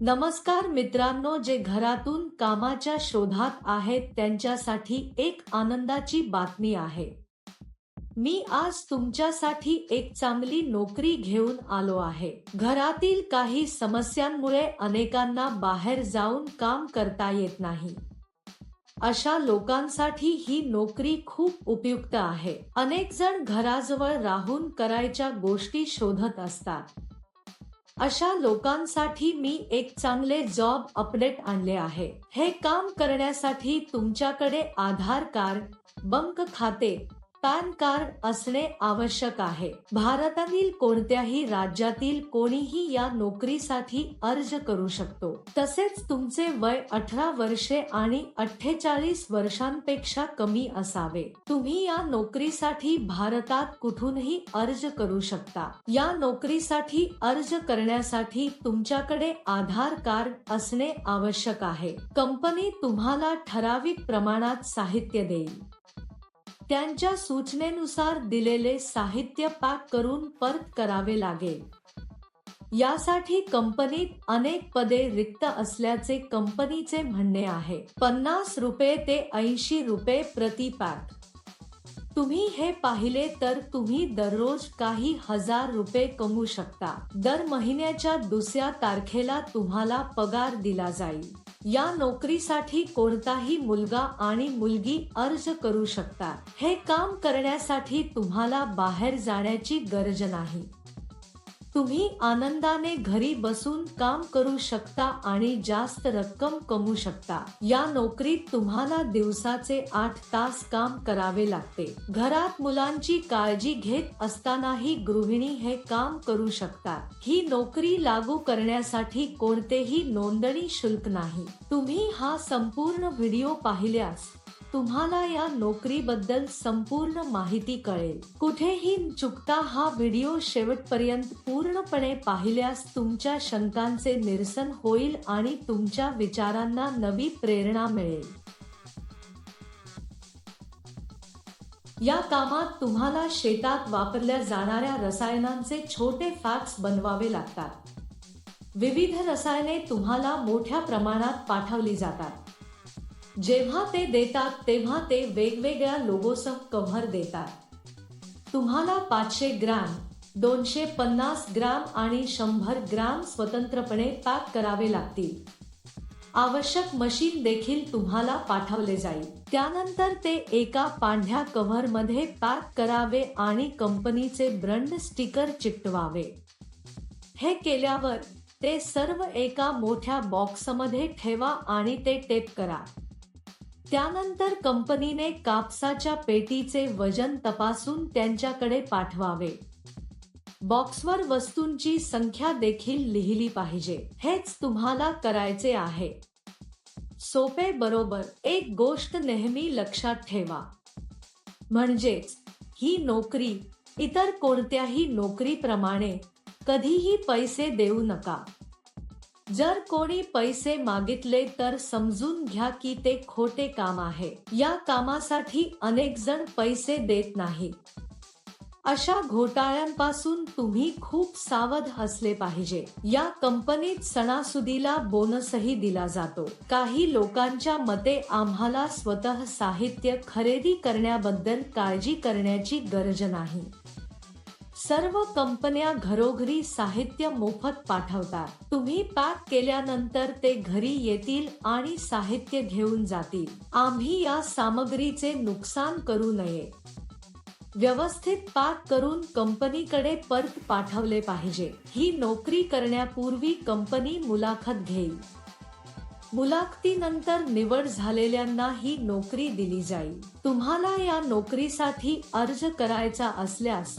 नमस्कार मित्रांनो जे घरातून कामाच्या शोधात आहेत त्यांच्यासाठी एक आनंदाची बातमी आहे. मी आज तुमच्यासाठी एक चांगली नोकरी घेऊन आलो आहे. घरातील काही समस्यांमुळे अनेकांना बाहेर जाऊन काम करता येत नाही. अशा लोकांसाठी ही नोकरी खूप उपयुक्त आहे. अनेक जण घराजवळ राहून करायच्या गोष्टी शोधत असतात. अशा लोकांसाठी मी एक चांगले जॉब अपडेट आणले आहे. हे काम करण्यासाठी तुमच्याकडे आधार कार्ड बंक खाते पॅन कार्ड असणे आवश्यक आहे. भारतातील कोणत्याही राज्यातील कोणीही या नोकरीसाठी अर्ज करू शकतो. तसेच तुमचे वय अठरा वर्षे आणि अठ्ठेचाळीस वर्षांपेक्षा कमी असावे. तुम्ही या नोकरीसाठी भारतात कुठूनही अर्ज करू शकता. या नोकरीसाठी अर्ज करण्यासाठी तुमच्याकडे आधार कार्ड असणे आवश्यक आहे. कंपनी तुम्हाला ठराविक प्रमाणात साहित्य देईल. त्यांच्या सूचनेनुसार दिलेले साहित्य पॅक करून परत करावे लागेल. यासाठी कंपनीत अनेक पदे रिक्त असल्याचे कंपनीचे म्हणणे आहे. पन्नास रुपये ते ऐंशी रुपये प्रति पॅक. तुम्ही हे पाहिले तर तुम्ही दररोज काही हजार रुपये कमवू शकता. दर महिन्याच्या दुसऱ्या तारखेला तुम्हाला पगार दिला जाईल. या नोकरीसाठी कोणताही मुलगा आणि मुलगी अर्ज करू शकता. हे काम करण्यासाठी तुम्हाला बाहेर जाण्याची गरज नाही. तुम्ही आनंदाने घरी बसून काम करू शकता आणि जास्त रक्कम कमवू शकता. या नोकरीत तुम्हाला दिवसाचे आठ तास काम करावे लागते. घरात मुलांची काळजी घेत असतानाही गृहिणी हे काम करू शकतात. ही नोकरी लागू करण्यासाठी कोणतेही नोंदणी शुल्क नाही. तुम्ही हा संपूर्ण व्हिडिओ पाहिल्यास तुम्हाला या नोकरीबद्दल संपूर्ण माहिती कळेल. कुठेही चुकता हा व्हिडिओ शेवटपर्यंत पूर्णपणे पाहिल्यास तुमच्या शंकांचे निरसन होईल आणि तुमच्या विचारांना नवी प्रेरणा मिळेल. या कामात तुम्हाला शेतात वापरल्या जाणाऱ्या रसायनांचे छोटे फॅक्स बनवावे लागतात. विविध रसायने तुम्हाला मोठ्या प्रमाणात पाठवली जातात. जेव्हा ते देतात तेव्हा ते वेगवेगळ्या लोगोसह कव्हर देतात. तुम्हाला पाचशे ग्रॅम दोनशे पन्नास ग्रॅम आणि शंभर ग्रॅम स्वतंत्रपणे पॅक करावे लागतील. आवश्यक मशीन देखील तुम्हाला पाठवले जाईल. त्यानंतर ते एका पांढऱ्या कव्हरमध्ये पॅक करावे आणि कंपनीचे ब्रँड स्टिकर चिकटवावे. हे केल्यावर ते सर्व एका मोठ्या बॉक्समध्ये ठेवा आणि ते टेप करा. त्यानंतर कंपनीने कापसाच्या पेटीचे वजन तपासून त्यांच्याकडे पाठवावे. बॉक्सवर वस्तूंची संख्या देखील लिहिली पाहिजे. हेच तुम्हाला करायचे आहे. सोपे बरोबर एक गोष्ट नेहमी लक्षात ठेवा. म्हणजेच ही नोकरी इतर कोणत्याही नोकरीप्रमाणे कधीही पैसे देऊ नका. जर कोणी पैसे मागितले तर समजून घ्या की ते खोटे काम आहे. या कामासाठी अनेक जण पैसे देत नाही. अशा घोटाळ्यांपासून तुम्ही खूप सावध असले पाहिजे. या कंपनीत सणासुदीला बोनसही दिला जातो. काही लोकांच्या मते आम्हाला स्वतः साहित्य खरेदी करण्याबद्दल काळजी करण्याची गरज नाही. सर्व कंपन्या घरोघरी साहित्य मोफत पाठवतात. तुम्ही पॅक केल्यानंतर ते घरी येतील आणि साहित्य घेऊन जातील. आम्ही या सामग्रीचे नुकसान करू नये. व्यवस्थित पाक करून कंपनीकडे परत पाठवले पाहिजे. ही नोकरी करण्यापूर्वी कंपनी मुलाखत घेईल. मुलाखतीनंतर निवड झालेल्यांना ही नोकरी दिली जाईल. तुम्हाला या नोकरीसाठी अर्ज करायचा असल्यास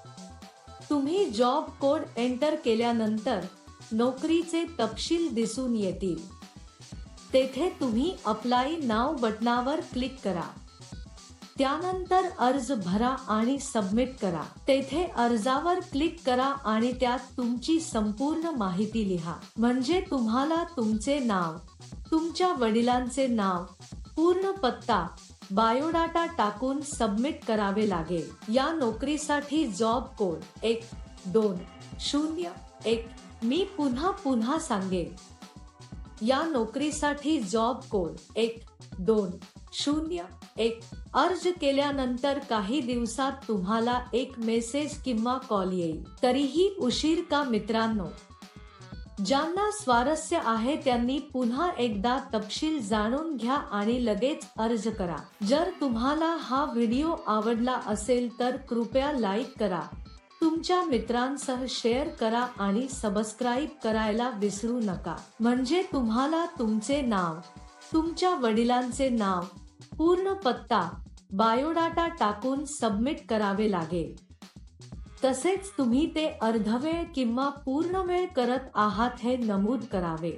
तुम्ही जॉब कोड एंटर केल्यानंतर नोकरीचे तपशील दिसून येतील. तेथे तुम्ही अप्लाय नाव बटनावर क्लिक करा. त्यानंतर अर्ज भरा आणि सबमिट करा. तेथे अर्जावर क्लिक करा आणि त्यात तुमची संपूर्ण माहिती लिहा. म्हणजे तुम्हाला तुमचे नाव तुमच्या वडिलांचे नाव पूर्ण पत्ता बायोडाटा टाकून सबमिट करावे लागेल. या नोकरीसाठी जॉब कोड एक दोन शून्य एक. मी पुन्हा पुन्हा सांगेन. या नोकरीसाठी जॉब कोड एक दोन शून्य एक. अर्ज केल्यानंतर काही दिवसात तुम्हाला एक मेसेज किंवा कॉल येईल. तरीही उशीर का मित्रांनो? ज्यांना स्वारस्य आहे त्यांनी पुन्हा एकदा तपशील जाणून घ्या आणि लगेच अर्ज करा. जर तुम्हाला हा व्हिडिओ आवडला असेल तर कृपया लाईक करा. तुमच्या मित्रांसह शेअर करा आणि सबस्क्राईब करायला विसरू नका. म्हणजे तुम्हाला तुमचे नाव तुमच्या वडिलांचे नाव पूर्ण पत्ता बायोडाटा टाकून सबमिट करावे लागेल. तसेच तुम्ही ते अर्धवेळ किंवा पूर्ण वेळ करत आहात हे नमूद करावे.